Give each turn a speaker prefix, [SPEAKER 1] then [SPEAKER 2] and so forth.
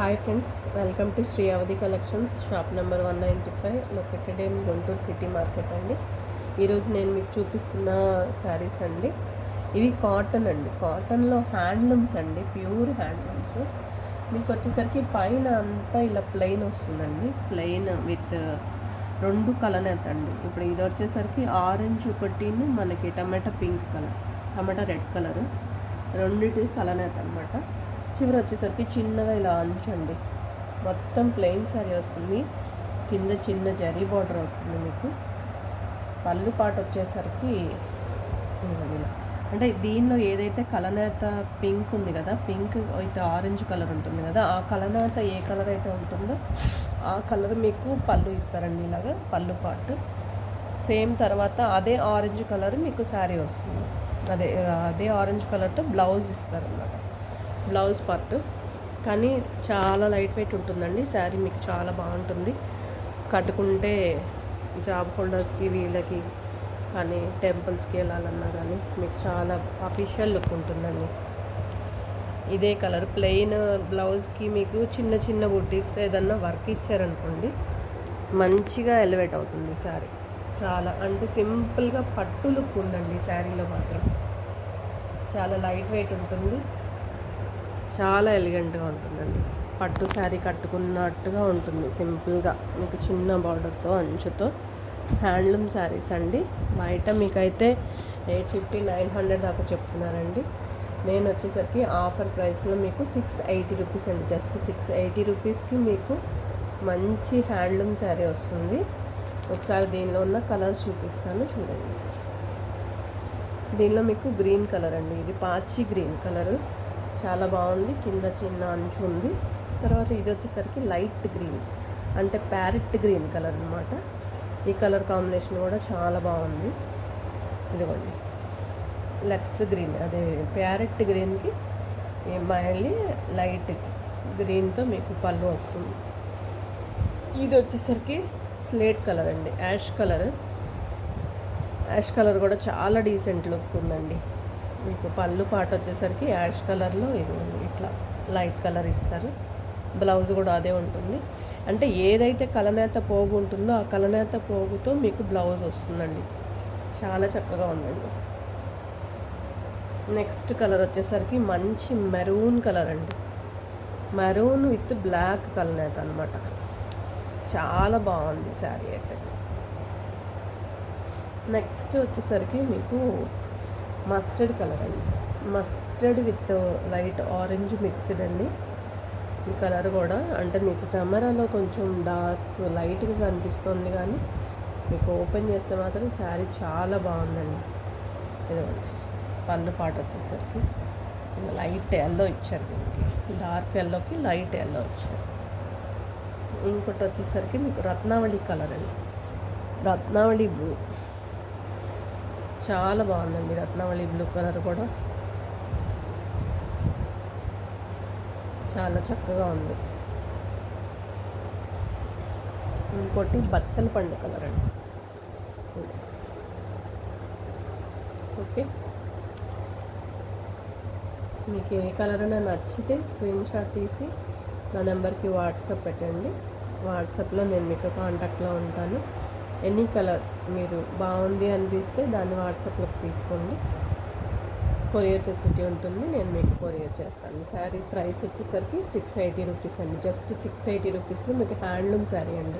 [SPEAKER 1] Hi friends welcome to Sri Avadhi collections shop number one ninety five located in Guntur city market అండి ఈరోజు నేను మీకు చూపిస్తున్న శారీస్ అండి. ఇవి కాటన్ అండి. కాటన్లో హ్యాండ్లూమ్స్ అండి ప్యూర్ హ్యాండ్లూమ్స్ మీకు వచ్చేసరికి పైన అంతా ఇలా ప్లెయిన్ వస్తుందండి. ప్లెయిన్ విత్ రెండు కలనేత అండి. ఇప్పుడు ఇది వచ్చేసరికి ఆరెంజ్ ఒకటిను మనకి tomato pink colour tomato red colour రెండింటి కలనేత అనమాట చివరి వచ్చేసరికి చిన్నగా ఇలా అంచండి. మొత్తం ప్లెయిన్ శారీ వస్తుంది. కింద చిన్న జరీ బార్డర్ వస్తుంది మీకు. పళ్ళు పాట వచ్చేసరికి అంటే దీనిలో ఏదైతే కలనేత పింక్ ఉంది కదా పింక్ అయితే ఆరెంజ్ కలర్ ఉంటుంది కదా ఆ కలనేత ఏ కలర్ అయితే ఉంటుందో ఆ కలర్ మీకు పళ్ళు ఇస్తారండి ఇలాగా పళ్ళు పాటు. సేమ్ తర్వాత అదే ఆరెంజ్ కలర్ మీకు శారీ వస్తుంది. అదే అదే ఆరెంజ్ కలర్తో బ్లౌజ్ ఇస్తారనమాట బ్లౌజ్ పార్ట్. కానీ చాలా లైట్ వెయిట్ ఉంటుందండి. శారీ మీకు చాలా బాగుంటుంది. కట్టుకుంటే జాబ్ హోల్డర్స్కి వీళ్ళకి కానీ టెంపుల్స్కి వెళ్ళాలన్నా కానీ మీకు చాలా అఫీషియల్ లుక్ ఉంటుందండి. ఇదే కలర్. ప్లెయిన్ బ్లౌజ్కి మీకు చిన్న చిన్న బుట్టిస్తే ఏదన్నా వర్క్ ఇచ్చారనుకోండి మంచిగా ఎలివేట్ అవుతుంది శారీ. చాలా అంటే సింపుల్గా పట్టు లుక్ ఉందండి శారీలో మాత్రం. చాలా లైట్ వెయిట్ ఉంటుంది. చాలా ఎలిగెంట్గా ఉంటుందండి. పట్టు శారీ కట్టుకున్నట్టుగా ఉంటుంది. సింపుల్గా మీకు చిన్న బార్డర్తో అంచుతో. హ్యాండ్లూమ్ శారీస్ అండి. బయట మీకైతే ఎయిట్ ఫిఫ్టీ నైన్ హండ్రెడ్ దాకా చెప్తున్నారండి. నేను వచ్చేసరికి ఆఫర్ ప్రైస్లో మీకు సిక్స్ ఎయిటీ రూపీస్ అండి. జస్ట్ సిక్స్ ఎయిటీ రూపీస్కి మీకు మంచి హ్యాండ్లూమ్ శారీ వస్తుంది. ఒకసారి దీనిలో ఉన్న కలర్స్ చూపిస్తాను చూడండి. దీనిలో మీకు గ్రీన్ కలర్ అండి. ఇది పాచి గ్రీన్ కలరు. చాలా బాగుంది. కింద చిన్న అంచు ఉంది. తర్వాత ఇది వచ్చేసరికి లైట్ గ్రీన్. అంటే ప్యారెట్ గ్రీన్ కలర్ అనమాట ఈ కలర్ కాంబినేషన్ కూడా చాలా బాగుంది. ఇదిగోండి. లెక్స్ గ్రీన్. అదే ప్యారెట్ గ్రీన్కి మళ్ళీ లైట్ గ్రీన్తో మీకు పళ్ళు వస్తుంది. ఇది వచ్చేసరికి స్లేట్ కలర్ అండి. Ash colour. యాష్ కలర్ కూడా చాలా డీసెంట్ లుక్ ఉందండి. మీకు పళ్ళు పాట వచ్చేసరికి యాష్ కలర్లో ఇది ఇట్లా లైట్ కలర్ ఇస్తారు. బ్లౌజ్ కూడా అదే ఉంటుంది. అంటే ఏదైతే కలనేత పోగు ఉంటుందో ఆ కలనేత పోగుతో మీకు బ్లౌజ్ వస్తుందండి. చాలా చక్కగా ఉందండి. నెక్స్ట్ కలర్ వచ్చేసరికి మంచి మెరూన్ కలర్ అండి. మెరూన్ విత్ బ్లాక్ కలనేత అనమాట చాలా బాగుంది శారీ అయితే. నెక్స్ట్ వచ్చేసరికి మీకు మస్టర్డ్ కలర్ అండి. Mustard with light orange mixed అండి. ఈ కలర్ కూడా అంటే మీకు కెమెరాలో కొంచెం డార్క్ లైట్గా కనిపిస్తుంది కానీ మీకు ఓపెన్ చేస్తే మాత్రం శారీ చాలా బాగుందండి. ఇదిగోండి పళ్ళు పాట వచ్చేసరికి లైట్ ఎల్లో ఇచ్చారు దీనికి. డార్క్ ఎల్లోకి లైట్ ఎల్లో ఇచ్చారు. ఇంకోటి వచ్చేసరికి మీకు రత్నావళి కలర్ అండి. రత్నావళి బ్లూ. చాలా బాగుందండి రత్నావళి బ్లూ కలర్ కూడా. చాలా చక్కగా ఉంది. ఇంకోటి బచ్చల పండు కలర్ అండి. ఓకే. మీకు ఏ కలర్ అయినా నచ్చితే స్క్రీన్ షాట్ తీసి నా నెంబర్కి వాట్సాప్ పెట్టండి. వాట్సాప్లో నేను మీకు కాంటాక్ట్లో ఉంటాను. ఎనీ కలర్ మీరు బాగుంది అనిపిస్తే దాన్ని వాట్సాప్లోకి తీసుకోండి. కొరియర్ ఫెసిలిటీ ఉంటుంది నేను మీకు కొరియర్ చేస్తాను. శారీ ప్రైస్ వచ్చేసరికి సిక్స్ ఎయిటీ రూపీస్ అండి. జస్ట్ సిక్స్ ఎయిటీ రూపీస్లో మీకు హ్యాండ్లూమ్ శారీ అండి.